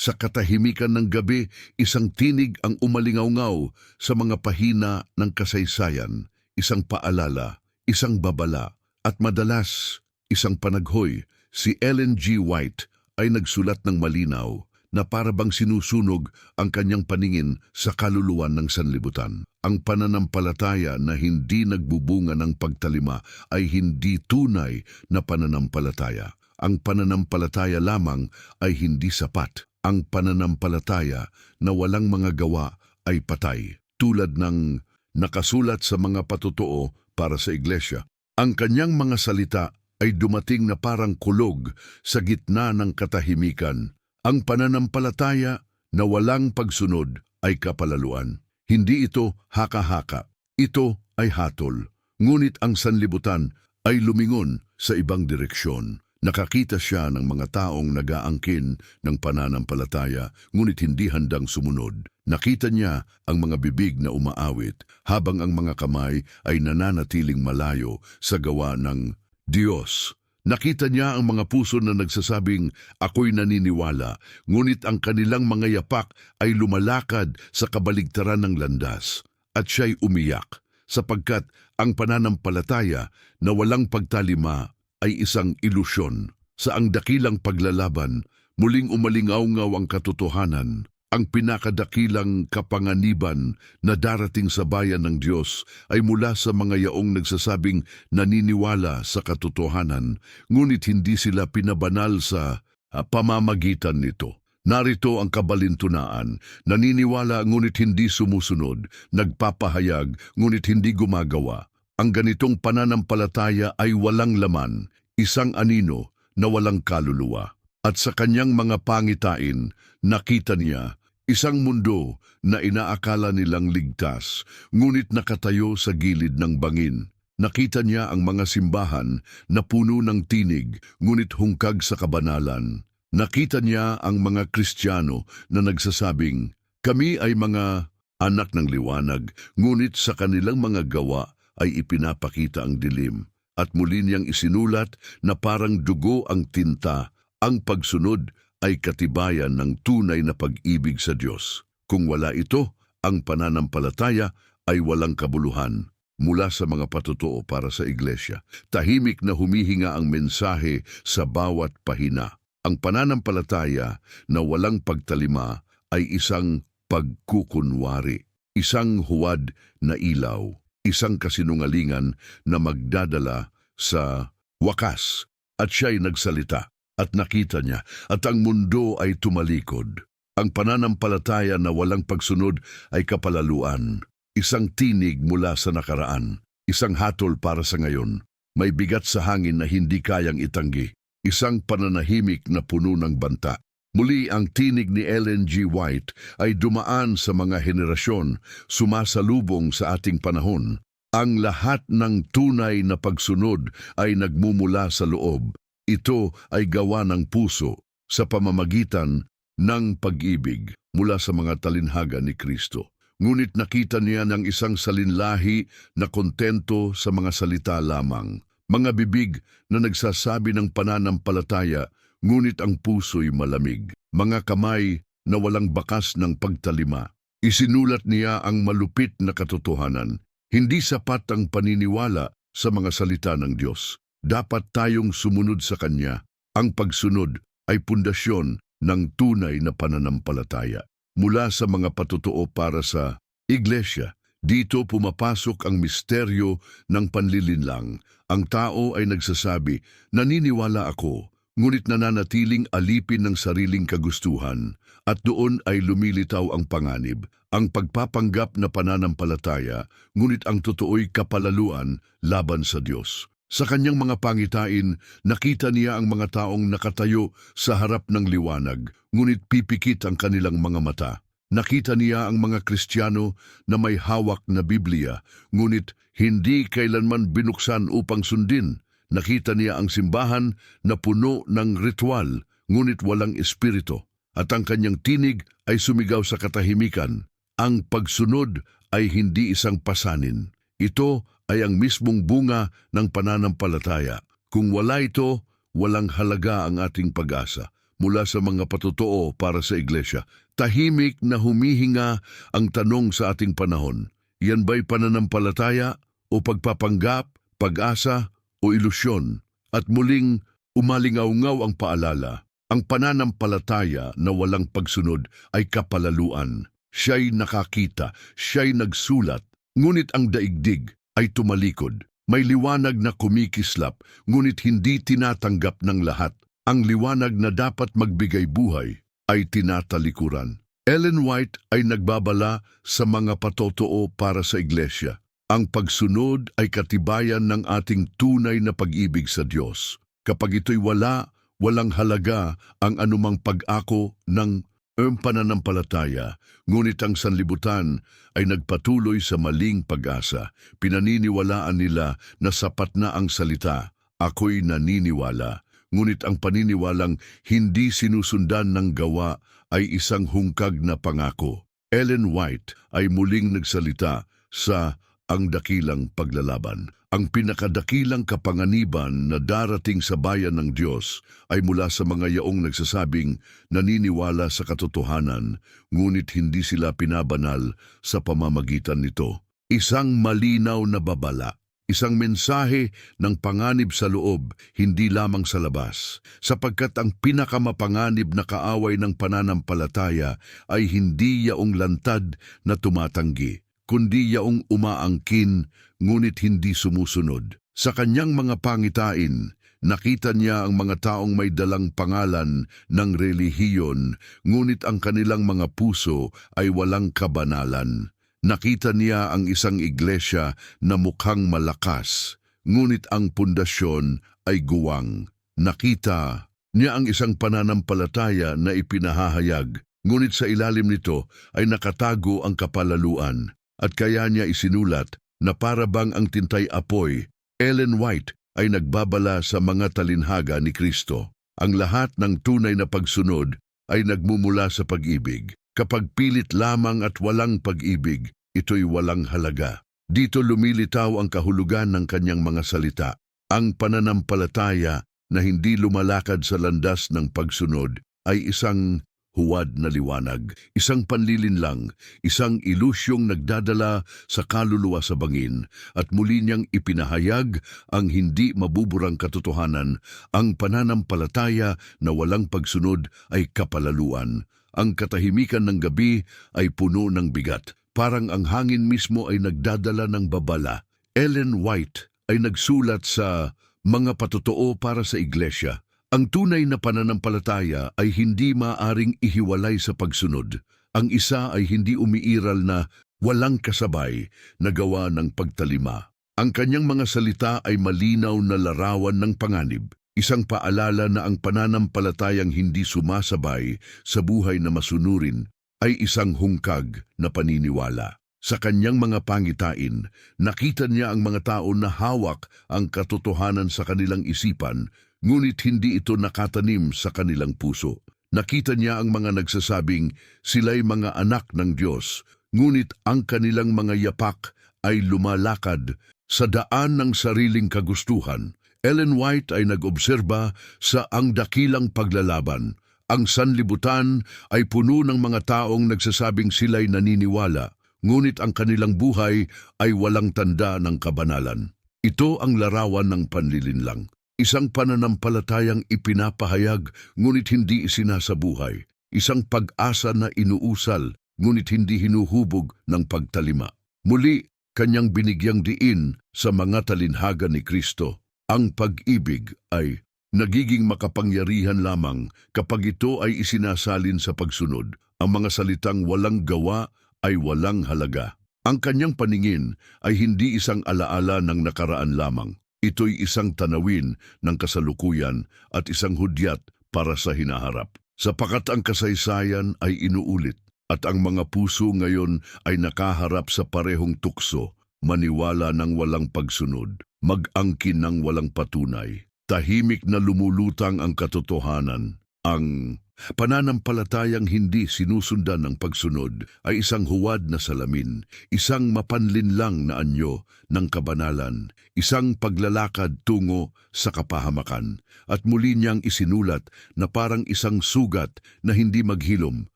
Sa katahimikan ng gabi, isang tinig ang umalingaw sa mga pahina ng kasaysayan, isang paalala, isang babala, at madalas isang panaghoy. Si Ellen G. White ay nagsulat ng malinaw na para bang sinusunog ang kanyang paningin sa kaluluwan ng sanlibutan. Ang pananampalataya na hindi nagbubunga ng pagtalima ay hindi tunay na pananampalataya. Ang pananampalataya lamang ay hindi sapat. Ang pananampalataya na walang mga gawa ay patay. Tulad ng nakasulat sa mga patotoo para sa iglesia. Ang kanyang mga salita ay dumating na parang kulog sa gitna ng katahimikan. Ang pananampalataya na walang pagsunod ay kapalaluan. Hindi ito haka-haka. Ito ay hatol. Ngunit ang sanlibutan ay lumingon sa ibang direksyon. Nakakita siya ng mga taong nagaangkin ng pananampalataya ngunit hindi handang sumunod. Nakita niya ang mga bibig na umaawit habang ang mga kamay ay nananatiling malayo sa gawa ng Diyos. Nakita niya ang mga puso na nagsasabing, ako'y naniniwala, ngunit ang kanilang mga yapak ay lumalakad sa kabaligtaran ng landas. At siya'y umiyak, sapagkat ang pananampalataya na walang pagtalima ay isang ilusyon. Sa ang dakilang paglalaban, muling umalingaw-ngaw ang katotohanan, ang pinakadakilang kapanganiban na darating sa bayan ng Diyos ay mula sa mga yaong nagsasabing naniniwala sa katotohanan, ngunit hindi sila pinabanal sa ah, pamamagitan nito. Narito ang kabalintunaan, naniniwala ngunit hindi sumusunod, nagpapahayag ngunit hindi gumagawa. Ang ganitong pananampalataya ay walang laman, isang anino na walang kaluluwa. At sa kanyang mga pangitain, nakita niya isang mundo na inaakala nilang ligtas, ngunit nakatayo sa gilid ng bangin. Nakita niya ang mga simbahan na puno ng tinig, ngunit hungkag sa kabanalan. Nakita niya ang mga Kristiyano na nagsasabing, kami ay mga anak ng liwanag, ngunit sa kanilang mga gawa ay ipinapakita ang dilim. At muli niyang isinulat na parang dugo ang tinta, ang pagsunod ay katibayan ng tunay na pag-ibig sa Diyos. Kung wala ito, ang pananampalataya ay walang kabuluhan mula sa mga patotoo para sa iglesia. Tahimik na humihinga ang mensahe sa bawat pahina. Ang pananampalataya na walang pagtalima ay isang pagkukunwari, isang huwad na ilaw, isang kasinungalingan na magdadala sa wakas. At siya'y nagsalita at nakita niya at ang mundo ay tumalikod. Ang pananampalataya na walang pagsunod ay kapalaluan, isang tinig mula sa nakaraan, isang hatol para sa ngayon, may bigat sa hangin na hindi kayang itanggi, isang pananahimik na puno ng banta. Muli ang tinig ni Ellen G. White ay dumaan sa mga henerasyon, sumasalubong sa ating panahon. Ang lahat ng tunay na pagsunod ay nagmumula sa loob, ito ay gawa ng puso sa pamamagitan ng pag-ibig mula sa mga talinhaga ni Kristo. Ngunit nakita niya ng isang salinlahi na kontento sa mga salita lamang. Mga bibig na nagsasabi ng pananampalataya, ngunit ang puso'y malamig. Mga kamay na walang bakas ng pagtalima. Isinulat niya ang malupit na katotohanan. Hindi sapat ang paniniwala sa mga salita ng Diyos dapat tayong sumunod sa Kanya. Ang pagsunod ay pundasyon ng tunay na pananampalataya. Mula sa mga patotoo para sa Iglesia, dito pumapasok ang misteryo ng panlilinlang. Ang tao ay nagsasabi, naniniwala ako, ngunit nananatiling alipin ng sariling kagustuhan, at doon ay lumilitaw ang panganib, ang pagpapanggap na pananampalataya, ngunit ang totoo'y kapalaluan laban sa Diyos. Sa kanyang mga pangitain, nakita niya ang mga taong nakatayo sa harap ng liwanag, ngunit pipikit ang kanilang mga mata. Nakita niya ang mga Kristiyano na may hawak na Biblia, ngunit hindi kailanman binuksan upang sundin. Nakita niya ang simbahan na puno ng ritual, ngunit walang espiritu. At ang kanyang tinig ay sumigaw sa katahimikan. Ang pagsunod ay hindi isang pasanin. Ito ay ang mismong bunga ng pananampalataya. Kung wala ito, walang halaga ang ating pag-asa. mula sa mga patotoo para sa iglesia. Tahimik na humihinga ang tanong sa ating panahon. Yan ba'y pananampalataya o pagpapanggap, pag-asa o ilusyon? At muling umalingaw-ngaw ang paalala. Ang pananampalataya na walang pagsunod ay kapalaluan. Siya'y nakakita, siya'y nagsulat, ngunit ang daigdig ay tumalikod. May liwanag na kumikislap, ngunit hindi tinatanggap ng lahat. Ang liwanag na dapat magbigay buhay ay tinatalikuran. Ellen White ay nagbabala sa mga patotoo para sa iglesia. Ang pagsunod ay katibayan ng ating tunay na pag-ibig sa Diyos. Kapag ito'y wala, walang halaga ang anumang pag-ako ng ang pananampalataya, ngunit ang sanlibutan ay nagpatuloy sa maling pag-asa. Pinaniniwalaan nila na sapat na ang salita. Ako'y naniniwala. Ngunit ang paniniwalang hindi sinusundan ng gawa ay isang hungkag na pangako. Ellen White ay muling nagsalita sa Ang Dakilang Paglalaban. Ang pinakadakilang kapanganiban na darating sa bayan ng Diyos ay mula sa mga yaong nagsasabing naniniwala sa katotohanan, ngunit hindi sila pinabanal sa pamamagitan nito. Isang malinaw na babala, isang mensahe ng panganib sa loob, hindi lamang sa labas, sapagkat ang pinakamapanganib na kaaway ng pananampalataya ay hindi yaong lantad na tumatanggi, kundi yaong umaangkin ngunit hindi sumusunod. Sa kanyang mga pangitain, nakita niya ang mga taong may dalang pangalan ng relihiyon, ngunit ang kanilang mga puso ay walang kabanalan. Nakita niya ang isang iglesia na mukhang malakas, ngunit ang pundasyon ay guwang. Nakita niya ang isang pananampalataya na ipinahahayag, ngunit sa ilalim nito ay nakatago ang kapalaluan, at kaya niya isinulat na para bang ang tintay apoy, Ellen White ay nagbabala sa mga talinhaga ni Kristo. Ang lahat ng tunay na pagsunod ay nagmumula sa pag-ibig. Kapag pilit lamang at walang pag-ibig, ito'y walang halaga. Dito lumilitaw ang kahulugan ng kanyang mga salita. Ang pananampalataya na hindi lumalakad sa landas ng pagsunod ay isang huwad na liwanag, isang panlilinlang, isang ilusyong nagdadala sa kaluluwa sa bangin at muli niyang ipinahayag ang hindi mabuburang katotohanan, ang pananampalataya na walang pagsunod ay kapalaluan. Ang katahimikan ng gabi ay puno ng bigat, parang ang hangin mismo ay nagdadala ng babala. Ellen White ay nagsulat sa Mga Patotoo para sa Iglesia ang tunay na pananampalataya ay hindi maaring ihiwalay sa pagsunod. Ang isa ay hindi umiiral na walang kasabay na gawa ng pagtalima. Ang kanyang mga salita ay malinaw na larawan ng panganib, isang paalala na ang pananampalatayang hindi sumasabay sa buhay na masunurin ay isang hungkag na paniniwala. Sa kanyang mga pangitain, nakita niya ang mga tao na hawak ang katotohanan sa kanilang isipan ngunit hindi ito nakatanim sa kanilang puso. Nakita niya ang mga nagsasabing sila'y mga anak ng Diyos, ngunit ang kanilang mga yapak ay lumalakad sa daan ng sariling kagustuhan. Ellen White ay nag-obserba sa ang dakilang paglalaban. Ang sanlibutan ay puno ng mga taong nagsasabing sila'y naniniwala, ngunit ang kanilang buhay ay walang tanda ng kabanalan. Ito ang larawan ng panlilinlang. Isang pananampalatayang ipinapahayag ngunit hindi isinasabuhay. Isang pag-asa na inuusal ngunit hindi hinuhubog ng pagtalima. Muli, kanyang binigyang diin sa mga talinhaga ni Kristo. Ang pag-ibig ay nagiging makapangyarihan lamang kapag ito ay isinasalin sa pagsunod. Ang mga salitang walang gawa ay walang halaga. Ang kanyang paningin ay hindi isang alaala ng nakaraan lamang. Ito'y isang tanawin ng kasalukuyan at isang hudyat para sa hinaharap. Sapakat ang kasaysayan ay inuulit at ang mga puso ngayon ay nakaharap sa parehong tukso, maniwala ng walang pagsunod, mag-angkin ng walang patunay. Tahimik na lumulutang ang katotohanan, ang Pananampalatayang hindi sinusundan ng pagsunod ay isang huwad na salamin, isang mapanlinlang na anyo ng kabanalan, isang paglalakad tungo sa kapahamakan, at muli niyang isinulat na parang isang sugat na hindi maghilom.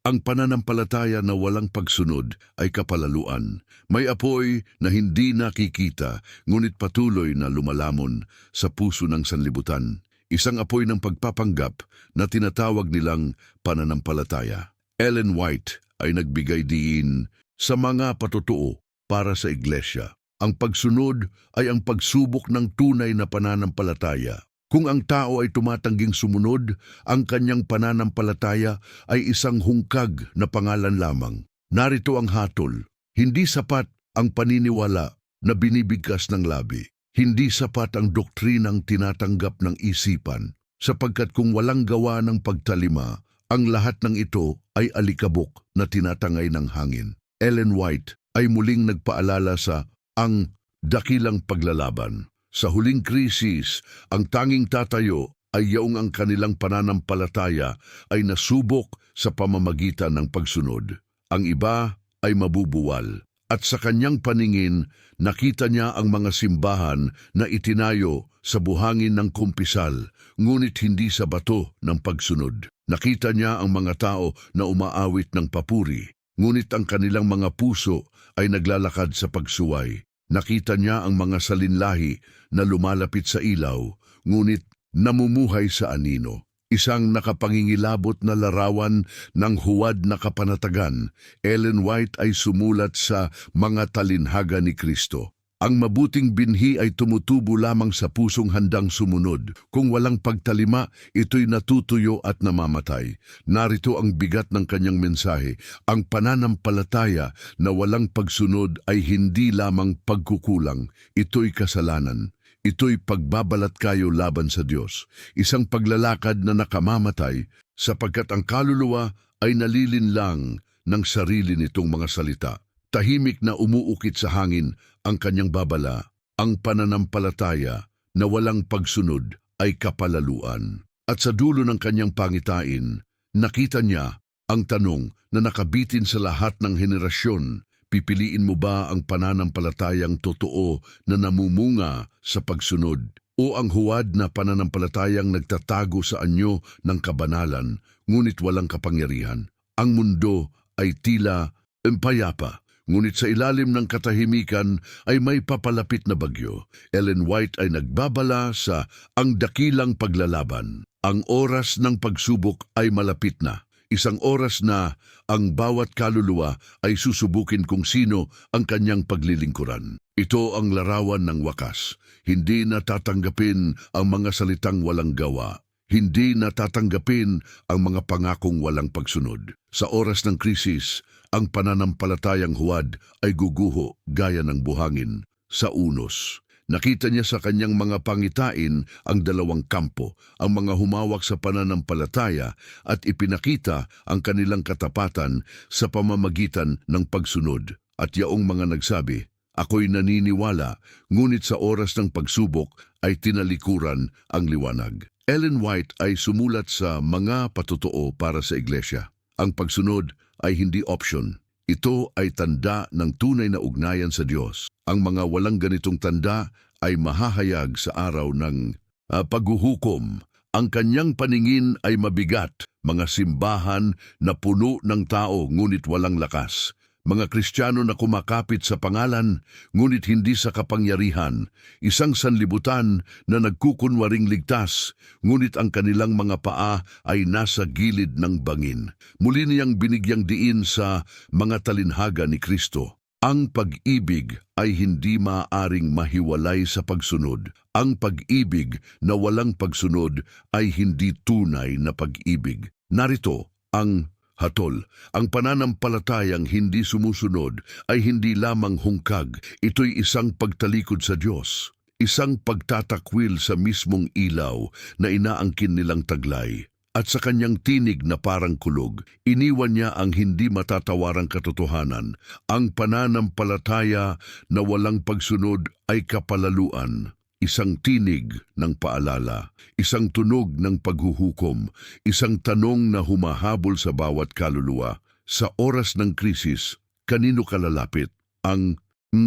Ang pananampalataya na walang pagsunod ay kapalaluan. May apoy na hindi nakikita, ngunit patuloy na lumalamon sa puso ng sanlibutan. Isang apoy ng pagpapanggap na tinatawag nilang pananampalataya. Ellen White ay nagbigay diin sa mga patotoo para sa iglesia. Ang pagsunod ay ang pagsubok ng tunay na pananampalataya. Kung ang tao ay tumatangging sumunod, ang kanyang pananampalataya ay isang hungkag na pangalan lamang. Narito ang hatol. Hindi sapat ang paniniwala na binibigkas ng labi. Hindi sapat ang doktrinang tinatanggap ng isipan, sapagkat kung walang gawa ng pagtalima, ang lahat ng ito ay alikabok na tinatangay ng hangin. Ellen White ay muling nagpaalala sa ang dakilang paglalaban. Sa huling krisis, ang tanging tatayo ay yaong ang kanilang pananampalataya ay nasubok sa pamamagitan ng pagsunod. Ang iba ay mabubuwal. At sa kanyang paningin, nakita niya ang mga simbahan na itinayo sa buhangin ng kumpisal, ngunit hindi sa bato ng pagsunod. Nakita niya ang mga tao na umaawit ng papuri, ngunit ang kanilang mga puso ay naglalakad sa pagsuway. Nakita niya ang mga salinlahi na lumalapit sa ilaw, ngunit namumuhay sa anino. Isang nakapangingilabot na larawan ng huwad na kapanatagan, Ellen White ay sumulat sa Mga Talinhaga ni Kristo. Ang mabuting binhi ay tumutubo lamang sa pusong handang sumunod. Kung walang pagtalima, ito'y natutuyo at namamatay. Narito ang bigat ng kanyang mensahe. Ang pananampalataya na walang pagsunod ay hindi lamang pagkukulang. Ito'y kasalanan. Ito'y pagbabalat kayo laban sa Diyos, isang paglalakad na nakamamatay sapagkat ang kaluluwa ay nalilinlang ng sarili nitong mga salita. Tahimik na umuukit sa hangin ang kanyang babala, ang pananampalataya na walang pagsunod ay kapalaluan. At sa dulo ng kanyang pangitain, nakita niya ang tanong na nakabitin sa lahat ng henerasyon Pipiliin mo ba ang pananampalatayang totoo na namumunga sa pagsunod o ang huwad na pananampalatayang nagtatago sa anyo ng kabanalan ngunit walang kapangyarihan? Ang mundo ay tila empayapa, ngunit sa ilalim ng katahimikan ay may papalapit na bagyo. Ellen White ay nagbabala sa ang dakilang paglalaban. Ang oras ng pagsubok ay malapit na. Isang oras na ang bawat kaluluwa ay susubukin kung sino ang kanyang paglilingkuran. Ito ang larawan ng wakas. Hindi natatanggapin ang mga salitang walang gawa. Hindi natatanggapin ang mga pangakong walang pagsunod. Sa oras ng krisis, ang pananampalatayang huwad ay guguho gaya ng buhangin sa unos. Nakita niya sa kanyang mga pangitain ang dalawang kampo, ang mga humawak sa pananampalataya at ipinakita ang kanilang katapatan sa pamamagitan ng pagsunod. At yaong mga nagsabi, Ako'y naniniwala, ngunit sa oras ng pagsubok ay tinalikuran ang liwanag. Ellen White ay sumulat sa mga patotoo para sa iglesia. Ang pagsunod ay hindi option. Ito ay tanda ng tunay na ugnayan sa Diyos. Ang mga walang ganitong tanda ay mahahayag sa araw ng uh, paghuhukom. Ang kanyang paningin ay mabigat, mga simbahan na puno ng tao ngunit walang lakas. Mga Kristiyano na kumakapit sa pangalan, ngunit hindi sa kapangyarihan. Isang sanlibutan na nagkukunwaring ligtas, ngunit ang kanilang mga paa ay nasa gilid ng bangin. Muli niyang binigyang diin sa mga talinhaga ni Kristo. Ang pag-ibig ay hindi maaaring mahiwalay sa pagsunod. Ang pag-ibig na walang pagsunod ay hindi tunay na pag-ibig. Narito ang hatol. Ang pananampalatayang hindi sumusunod ay hindi lamang hungkag. Ito'y isang pagtalikod sa Diyos. Isang pagtatakwil sa mismong ilaw na inaangkin nilang taglay. At sa kanyang tinig na parang kulog, iniwan niya ang hindi matatawarang katotohanan. Ang pananampalataya na walang pagsunod ay kapalaluan. Isang tinig ng paalala, isang tunog ng paghuhukom, isang tanong na humahabol sa bawat kaluluwa. Sa oras ng krisis, kanino ka lalapit? Ang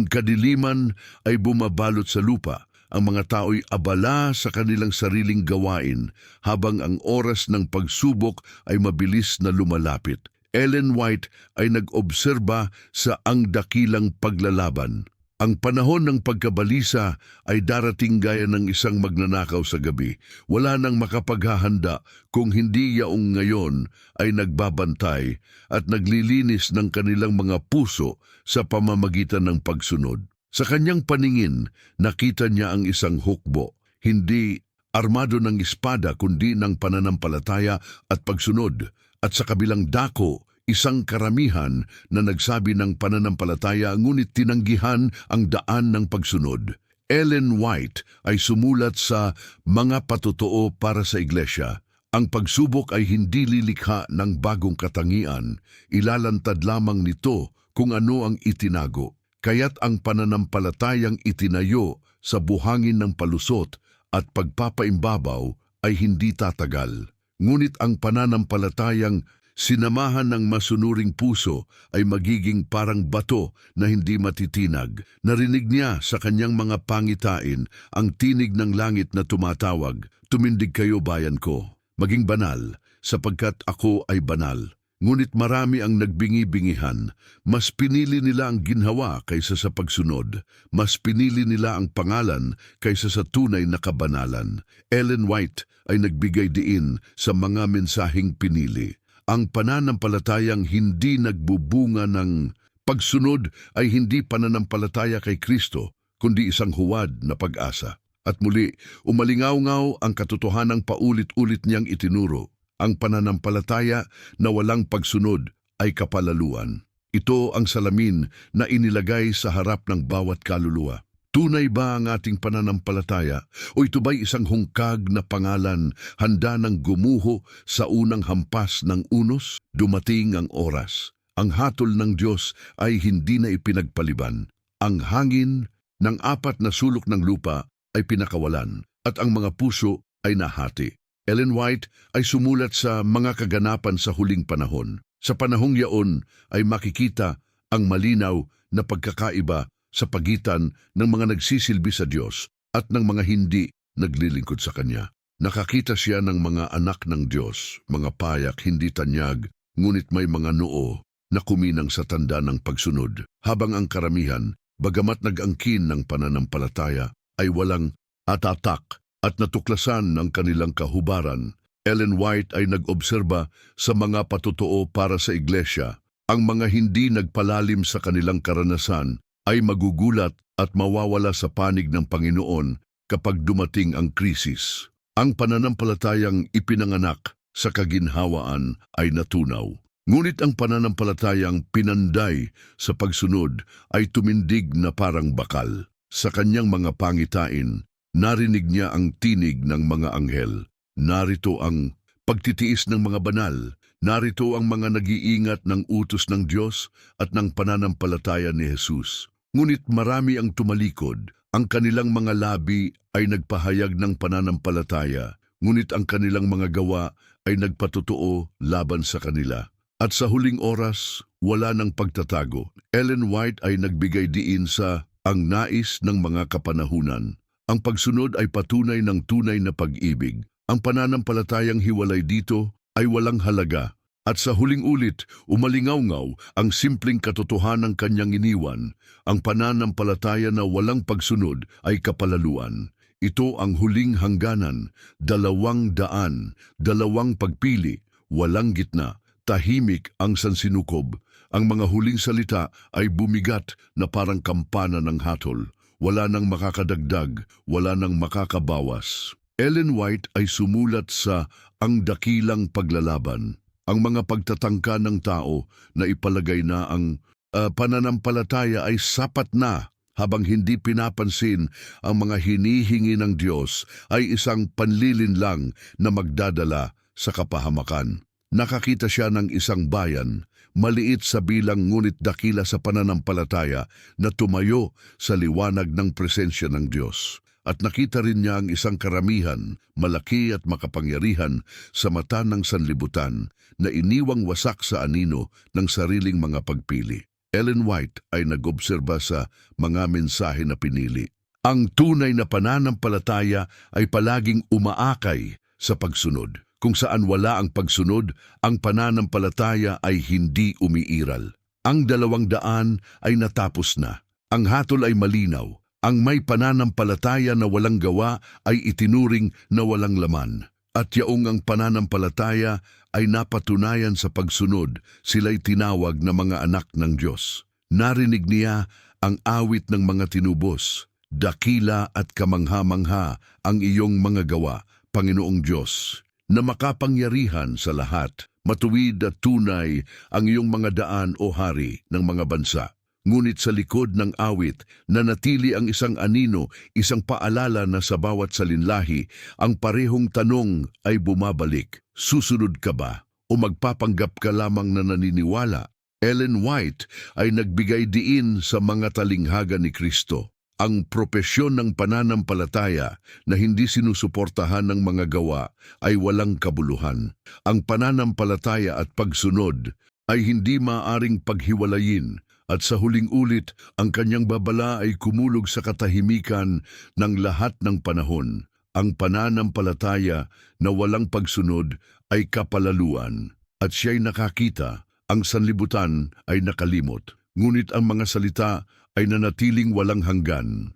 kadiliman ay bumabalot sa lupa. Ang mga tao'y abala sa kanilang sariling gawain habang ang oras ng pagsubok ay mabilis na lumalapit. Ellen White ay nag-obserba sa ang dakilang paglalaban. Ang panahon ng pagkabalisa ay darating gaya ng isang magnanakaw sa gabi. Wala nang makapaghahanda kung hindi yaong ngayon ay nagbabantay at naglilinis ng kanilang mga puso sa pamamagitan ng pagsunod. Sa kanyang paningin, nakita niya ang isang hukbo, hindi armado ng espada kundi ng pananampalataya at pagsunod. At sa kabilang dako, isang karamihan na nagsabi ng pananampalataya ngunit tinanggihan ang daan ng pagsunod. Ellen White ay sumulat sa Mga Patotoo para sa Iglesia. Ang pagsubok ay hindi lilikha ng bagong katangian, ilalantad lamang nito kung ano ang itinago. Kaya't ang pananampalatayang itinayo sa buhangin ng palusot at pagpapaimbabaw ay hindi tatagal. Ngunit ang pananampalatayang sinamahan ng masunuring puso ay magiging parang bato na hindi matitinag. Narinig niya sa kanyang mga pangitain ang tinig ng langit na tumatawag, Tumindig kayo bayan ko, maging banal, sapagkat ako ay banal. Ngunit marami ang nagbingi-bingihan. Mas pinili nila ang ginhawa kaysa sa pagsunod. Mas pinili nila ang pangalan kaysa sa tunay na kabanalan. Ellen White ay nagbigay diin sa mga mensaheng pinili. Ang pananampalatayang hindi nagbubunga ng pagsunod ay hindi pananampalataya kay Kristo, kundi isang huwad na pag-asa. At muli, umalingaw-ngaw ang katotohanang paulit-ulit niyang itinuro. Ang pananampalataya na walang pagsunod ay kapalaluan. Ito ang salamin na inilagay sa harap ng bawat kaluluwa. Tunay ba ang ating pananampalataya o ito ba'y isang hungkag na pangalan handa ng gumuho sa unang hampas ng unos? Dumating ang oras. Ang hatol ng Diyos ay hindi na ipinagpaliban. Ang hangin ng apat na sulok ng lupa ay pinakawalan at ang mga puso ay nahati. Ellen White ay sumulat sa mga kaganapan sa huling panahon. Sa panahong yaon ay makikita ang malinaw na pagkakaiba sa pagitan ng mga nagsisilbi sa Diyos at ng mga hindi naglilingkod sa Kanya. Nakakita siya ng mga anak ng Diyos, mga payak hindi tanyag, ngunit may mga noo na kuminang sa tanda ng pagsunod, habang ang karamihan, bagamat nag-angkin ng pananampalataya, ay walang atatak at natuklasan ng kanilang kahubaran. Ellen White ay nag-obserba sa mga patotoo para sa iglesia. Ang mga hindi nagpalalim sa kanilang karanasan ay magugulat at mawawala sa panig ng Panginoon kapag dumating ang krisis. Ang pananampalatayang ipinanganak sa kaginhawaan ay natunaw. Ngunit ang pananampalatayang pinanday sa pagsunod ay tumindig na parang bakal. Sa kanyang mga pangitain, narinig niya ang tinig ng mga anghel. Narito ang pagtitiis ng mga banal. Narito ang mga nag-iingat ng utos ng Diyos at ng pananampalataya ni Jesus. Ngunit marami ang tumalikod. Ang kanilang mga labi ay nagpahayag ng pananampalataya, ngunit ang kanilang mga gawa ay nagpatotoo laban sa kanila. At sa huling oras, wala ng pagtatago. Ellen White ay nagbigay diin sa ang nais ng mga kapanahunan. Ang pagsunod ay patunay ng tunay na pag-ibig. Ang pananampalatayang hiwalay dito ay walang halaga. At sa huling ulit, umalingaw-ngaw ang simpleng katotohanan ng kanyang iniwan. Ang pananampalataya na walang pagsunod ay kapalaluan. Ito ang huling hangganan, dalawang daan, dalawang pagpili, walang gitna, tahimik ang sansinukob. Ang mga huling salita ay bumigat na parang kampana ng hatol. Wala nang makakadagdag, wala nang makakabawas. Ellen White ay sumulat sa Ang Dakilang Paglalaban ang mga pagtatangka ng tao na ipalagay na ang uh, pananampalataya ay sapat na habang hindi pinapansin ang mga hinihingi ng Diyos ay isang panlilin lang na magdadala sa kapahamakan. Nakakita siya ng isang bayan, maliit sa bilang ngunit dakila sa pananampalataya na tumayo sa liwanag ng presensya ng Diyos. At nakita rin niya ang isang karamihan, malaki at makapangyarihan sa mata ng sanlibutan na iniwang wasak sa anino ng sariling mga pagpili. Ellen White ay nag-obserba sa mga mensahe na pinili. Ang tunay na pananampalataya ay palaging umaakay sa pagsunod. Kung saan wala ang pagsunod, ang pananampalataya ay hindi umiiral. Ang dalawang daan ay natapos na. Ang hatol ay malinaw. Ang may pananampalataya na walang gawa ay itinuring na walang laman. At yaong ang pananampalataya ay napatunayan sa pagsunod, sila'y tinawag na mga anak ng Diyos. Narinig niya ang awit ng mga tinubos. Dakila at kamangha-mangha ang iyong mga gawa, Panginoong Diyos, na makapangyarihan sa lahat, matuwid at tunay ang iyong mga daan o hari ng mga bansa. Ngunit sa likod ng awit, nanatili ang isang anino, isang paalala na sa bawat salinlahi, ang parehong tanong ay bumabalik. Susunod ka ba? O magpapanggap ka lamang na naniniwala? Ellen White ay nagbigay diin sa mga talinghaga ni Kristo. Ang propesyon ng pananampalataya na hindi sinusuportahan ng mga gawa ay walang kabuluhan. Ang pananampalataya at pagsunod ay hindi maaring paghiwalayin at sa huling ulit ang kanyang babala ay kumulog sa katahimikan ng lahat ng panahon. Ang pananampalataya na walang pagsunod ay kapalaluan at siya'y nakakita, ang sanlibutan ay nakalimot. Ngunit ang mga salita ay nanatiling walang hanggan.